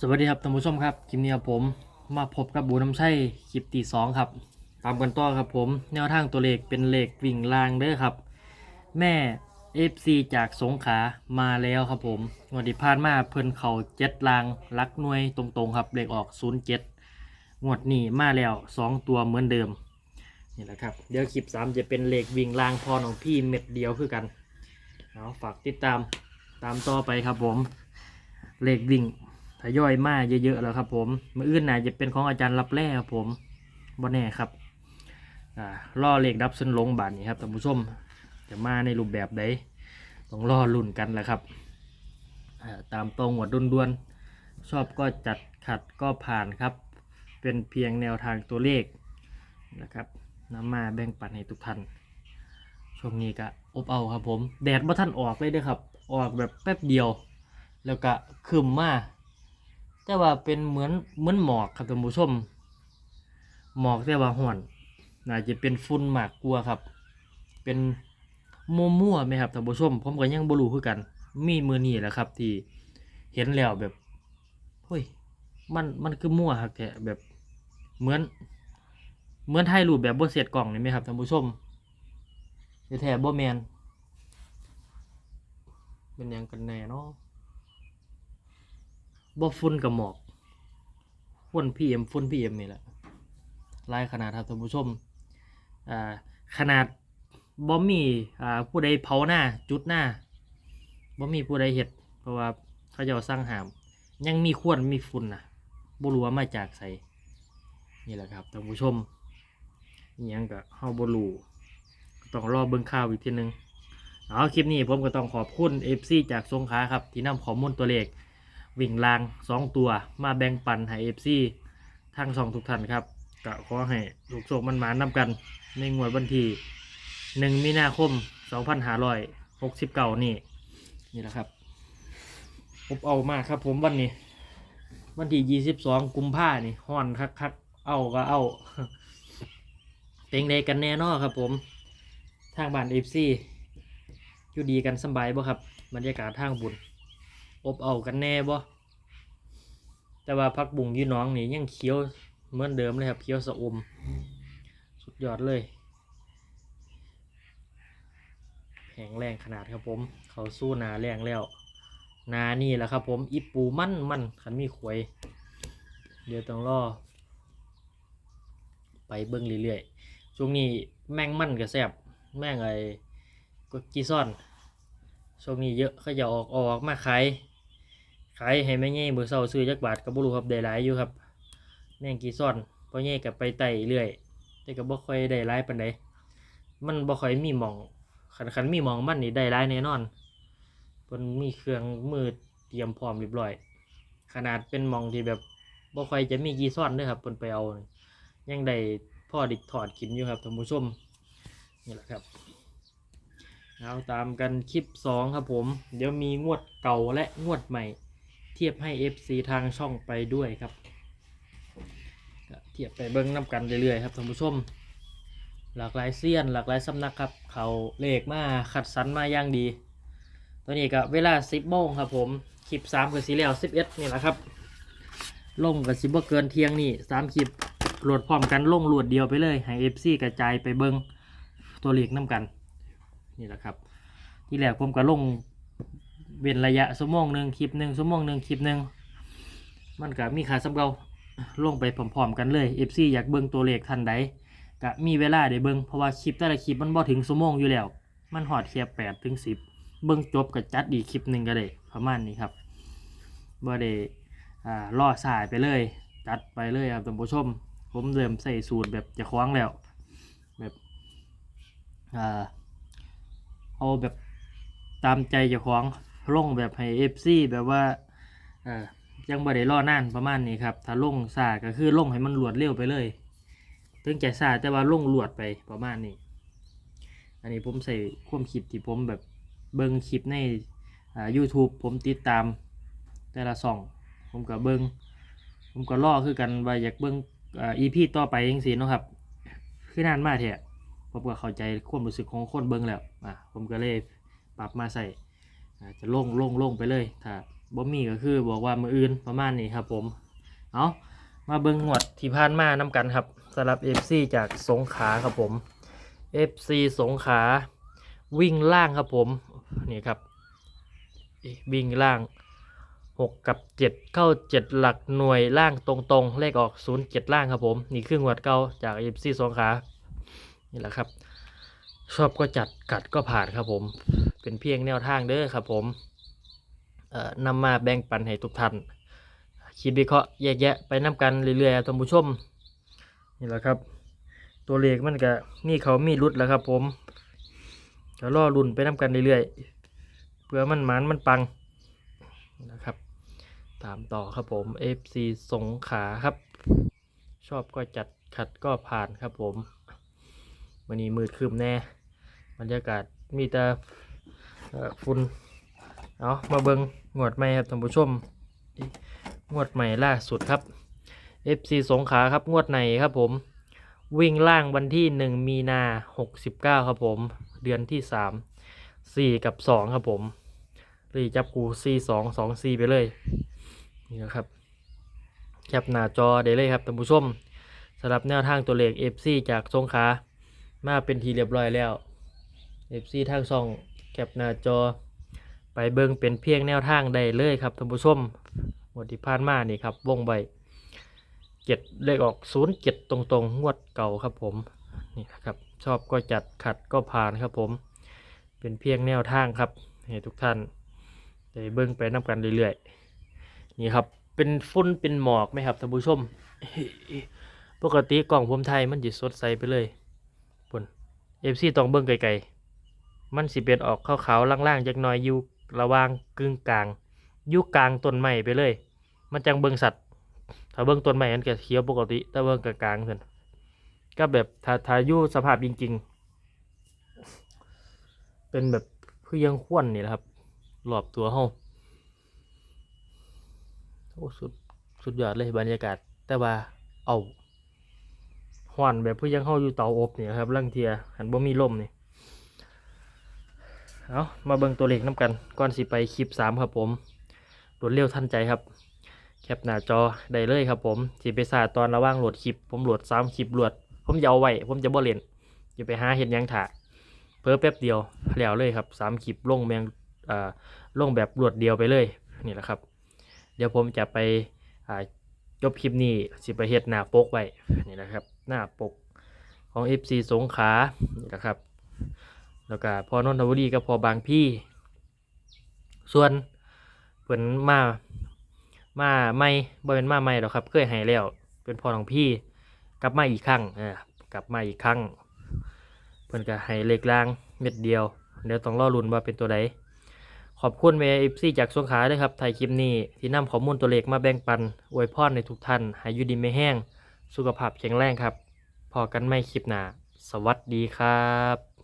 สวัสดีครับท่านผู้ชมครับคลิปนี้ผมมาพบกับบูน้ำชัยคลิปตีสองครับ ตามกันต่อครับผม แนวทางตัวเลขเป็นเลขวิ่งลางเด้อครับ แม่ FC จากสงขามาแล้วครับผมงวดที่ผ่านมาเพิ่นเขาเจ็ดลางลักหน่วยตรงๆครับเลขออก07งวดนี้มาแล้ว2ตัวเหมือนเดิมนี่แหละครับเดี๋ยวคลิป3จะเป็นเลขวิ่งลางพอของพี่เม็ดเดียวคือกันเอาฝากติดตามตามต่อไปครับผมเลขวิ่ง ทยอยมาเยอะๆแล้วครับ ผมมืออื่นน่าจะเป็นของอาจารย์รับแร่ครับผมบ่แน่ครับอ่าล่อเลขดับส้นลงบานนี้ครับท่านผู้ชมจะมาในรูปแบบใดต้องรอลุ่นกันแหละครับตามตรงหัวดุนดวนๆชอบก็จัดขัดก็ผ่านครับ เป็นเพียงแนวทางตัวเลขนะครับน้ำมาแบ่งปันให้ทุกท่านช่วงนี้ก็อบเอาครับผม แดดบ่ท่านออกเลยเด้อครับ ออกแบบแป๊บเดียว แล้วก็ครึมมา แต่ว่าเป็นเหมือนเหมือนหมอกครับท่านผู้ชม หมอกแต่ว่าห่อนน่าจะเป็นฝุ่นมากกลัวครับ เป็นมัวมัวไหมครับท่านผู้ชมผมก็ยังบ่รู้คือกัน มีมือนี่แหละครับ ที่เห็นแล้วแบบเฮ้ยมันมันคือมั่วครับแกแบบเหมือน เหมือนถ่ายรูปแบบบ่เสร็จกล่องนี่ไหมครับท่านผู้ชมแต่แท้บ่แมนเป็นยังกันแน่เนาะ บ่ฝุ่นกับหมอกฝุ่นพีเอ็มฝุ่นพีเอ็มนี่แหละลายขนาดครับท่านผู้ชมอ่าขนาดบ่มีอ่าผู้ใดเผาหน้าจุดหน้าบ่มีผู้ใดเห็ด เพราะว่าเขาจะสร้างหาม ยังมีควนมีฝุ่นนะบ่รู้ว่ามาจากไสนี่แหละครับท่านผู้ชมยังก็เฮาบ่รู้ต้องรอเบิ่งข่าวอีกทีนึงเอาคลิปนี้ผมก็ต้องขอบคุณ FC จากสงขลาครับ ที่นำข้อมูลตัวเลข วิ่งลางสองตัวมาแบ่งปันให้เอฟซีทั้งสองทุกท่านครับก็ขอให้ลูกโศกมันหมานนำกัน ในงวดวันที่หนึ่งมีนาคมสองพันห้าร้อยหกสิบเก้านี่ นี่แหละครับผมเอามากครับผมวันนี้ วันที่ยี่สิบสองกุมภาพันธ์นี่ฮ้อนคักคักๆเอาก็เอาเป็นไงกันแน่นอครับผมทางบ้านเอฟซีอยู่ดีกันสบายบ่ครับ บรรยากาศทางบุญอบเอากันแน่บ่ แต่ว่าพักบุงยี่น้องนี่ยังเคี้ยวเหมือนเดิมเลยครับเคี้ยวสะอม สุดยอดเลยแข็งแรงขนาดครับผม เขาสู้นาแรงแล้ว นานี่แหละครับผมอีปูมั่นมั่นขันมีขวย เดี๋ยวต้องรอ ไปเบิ้งเรื่อยๆช่วงนี้แมงมั่นก็แซบแมงไอ้ก็กีซ่อนช่วงนี้เยอะเขาจะออกออกมาขาย ขายให้แม่เงี้ยมือเศร้าซื้อจักบาทก็บ่รู้ครับได้หลายอยู่ครับแมงกีซ่อนเพราะเงี้ยกับไปไต่เรื่อยแต่ก็บ่ค่อยได้หลายปานใดมันบ่ค่อยมีหมองคันคันมีหมองมันนี่ได้หลายแน่นอนเพิ่นมีเครื่องมือเตรียมพร้อมเรียบร้อย ขนาดเป็นหมองที่แบบบ่ค่อยจะมีกีซ่อนเด้อครับเพิ่นไปเอา ยังได้พ่อดิกถอดกินอยู่ครับท่านผู้ชมนี่แหละครับเอาตามกันคลิป 2 ครับผม เดี๋ยวมีงวดเก่าและงวดใหม่ เทียบให้ FC ทางช่องไปด้วยครับเทียบไปเบิ้งน้ำกันเรื่อยๆครับท่านผู้ชม หลากหลายเซียนหลากหลายสำนักครับ เขาเลขมาขัดสรรมาอย่างดีตอนนี้ก็เวลา 10โมงครับผมคลิป3กับสีแล้ว11นี่แหละครับลงกับสิบเกินเที่ยงนี่3คลิปโหลดพร้อมกันลงโหลดเดียวไปเลยให้ FC กระจายไปเบิ้งตัวเลขน้ำกัน นี่แหละครับ ที่แรกผมก็ลง เว้นระยะชั่วโมงหนึ่งคลิปหนึ่งชั่วโมงหนึ่งคลิปหนึ่งมันก็มีค่าสำเกาลงไปพร้อมๆกันเลย FC อยากเบิ่งตัวเลขทันใดก็มีเวลาได้เบิ่งเพราะว่าคลิปแต่ละคลิปมันบ่ถึงชั่วโมงอยู่แล้ว มันหอดแค่แปดถึงสิบเบิ่งจบก็จัดอีกคลิปหนึ่งก็ได้ประมาณนี้ครับบ่ได้อ่าล่อสายไปเลย จัดไปเลยครับท่านผู้ชม ผมเริ่มใส่สูตรแบบจะคว้างแล้วแบบอ่าเอาแบบตามใจเจ้าของ ลงแบบให้เอฟซีแบบว่าเออยังบ่ได้รอนานประมาณนี้ครับ ถ้าลงซาก็คือลงให้มันรวดเร็วไปเลยถึงจะซาแต่ว่าลงรวดไปประมาณนี้ อันนี้ผมใส่ความคิดที่ผมแบบเบิ่งคลิปในอ่า YouTube ผมติดตามแต่ละซ่อง ผมก็เบิ่งผมก็รอคือกันว่าอยากเบิ่งอ่า EP ต่อไปจังซี่เนาะครับ คือนานมากแท้ผมก็เข้าใจความรู้สึกของคนเบิ่งแล้วอะผมก็เลยปรับมาใส่ อาจะโล่งโล่งโล่งไปเลยถ้าบ่มีก็คือบอกว่ามืออื่นประมาณนี้ครับผมเอามาเบิ่งงวดที่ผ่านมานํกันครับสำหรับ FC จากสงขาครับผม FC สงขาวิ่งล่างครับผมนี่ครับวิ่งล่าง 6 กับ 7 เข้า 7 หลักหน่วยล่างตรงๆ เลขออก 0 7 ล่างครับผม นี่คืองวดเก่าจาก FC สงขานี่แหละครับ ชอบก็จัดกัดก็ผ่านครับผม เป็นเพียงแนวทางเด้อครับผมนำมาแบ่งปันให้ทุกท่านคิดวิเคราะห์แยกแยะไปนํกันเรื่อยๆท่านผู้ชมนี่แหละครับ ตัวเลขมันก็มีเขามีรุดแล้วครับ ผมก็รอรุ่นไปนํกันเรื่อยๆเพื่อมันหมันมันปังนะครับ ตามต่อครับผม FC สงขาครับ ชอบก็จัดขัดก็ผ่านครับผมวันนี้มืดครึมแน่ บรรยากาศมีแต่ฝุ่นเอามาเบิงงวดใหม่ครับท่านผู้ชมงวดใหม่ล่าสุดครับ FC สงขาครับงวดไหนครับผม วิ่งล่างวันที่ 1 มีนา69 ครับผม เดือนที่ 3 4 กับ 2 ครับผมเลยจับกู4 2 2 4 ไปเลย นี่นะครับแคปหน้าจอได้เลยครับท่านผู้ชมสำหรับแนวทางตัวเลข FC จากสงขามาเป็นทีเรียบร้อยแล้ว FC ทางช่องแคปหน้าจอ ไปเบิ่งเป็นเพียงแนวทางได้เลยครับท่านผู้ชมงวดที่ผ่านมานี่ครับวงใบเจ็ดเลขออกศูนย์เจ็ดตรงๆงวดเก่าครับผมนี่นะครับชอบก็จัดขัดก็ผ่านครับผม เป็นเพียงแนวทางครับให้ทุกท่านได้เบิ่งไปนับกันเรื่อยๆนี่ครับเป็นฝุ่นเป็นหมอกไหมครับท่านผู้ชม ปกติกล่องผมไทยมันจะสดใสไปเลยปุ่นเอฟซีต้องเบิ่งไกลๆ มันสิเป็นออกขาวๆล่างๆจักหน่อยอยู่ระว่างกึ่งกลางอยู่กลางต้นไม้ไปเลย มันจังเบิ่งสัตว์ ถ้าเบิ่งต้นไม้มันก็เขียวปกติ แต่เบิ่งกลางๆซั่นก็แบบถ้าถ้าอยู่สภาพจริง ๆ เป็นแบบคือยังควนนี่แหละครับรอบตัวเฮาโอ้สุดสุดยอดเลยบรรยากาศ แต่ว่าเอาหวานแบบคือยังเฮาอยู่เตาอบนี่ครับลังเทียหันบ่มีลมนี่ เอามาเบิ่งตัวเลขน้ำกันก่อนสิไปคลิปสามครับผมรวดเร็วทันใจครับ แคปหน้าจอได้เลยครับผมสิไปสาตอนระหว่างโหลดคลิป ผมโหลดสามคลิปโหลด ผมจะเอาไว้ผมจะบ่เล่นจะไปหาเห็นยังถ่าเพิ่แป๊บเดียวแล้วเลยครับสามคลิปลงแมงอ่าลงแบบรวดเดียวไปเลยนี่แหละครับ เดี๋ยวผมจะไปอ่าจบคลิปนี้สิไปเฮ็ดหน้าปกไว้นี่แหละครับ หน้าปกของ FC สงขานี่แหละครับ แล้วก็พอนนทบุรีกับพอบางพี่ ส่วนเพิ่นมามาไม่บ่เป็นมาไม่หรอกครับ เคยให้แล้ว เป็นพอของพี่ กลับมาอีกครั้งเออกลับมาอีกครั้ง เพิ่นก็ให้เลขล่างเม็ดเดียว เดี๋ยวต้องรอลุ้นว่าเป็นตัวใดขอบคุณเมย์เอฟซีจากสงขลาด้วยครับไทยคลิปนี้ ที่นำข้อมูลตัวเลขมาแบ่งปันอวยพรในทุกท่านห้อยู่ดีไม่แห้ง สุขภาพแข็งแรงครับ พอกันไม่คลิปหนา สวัสดีครับ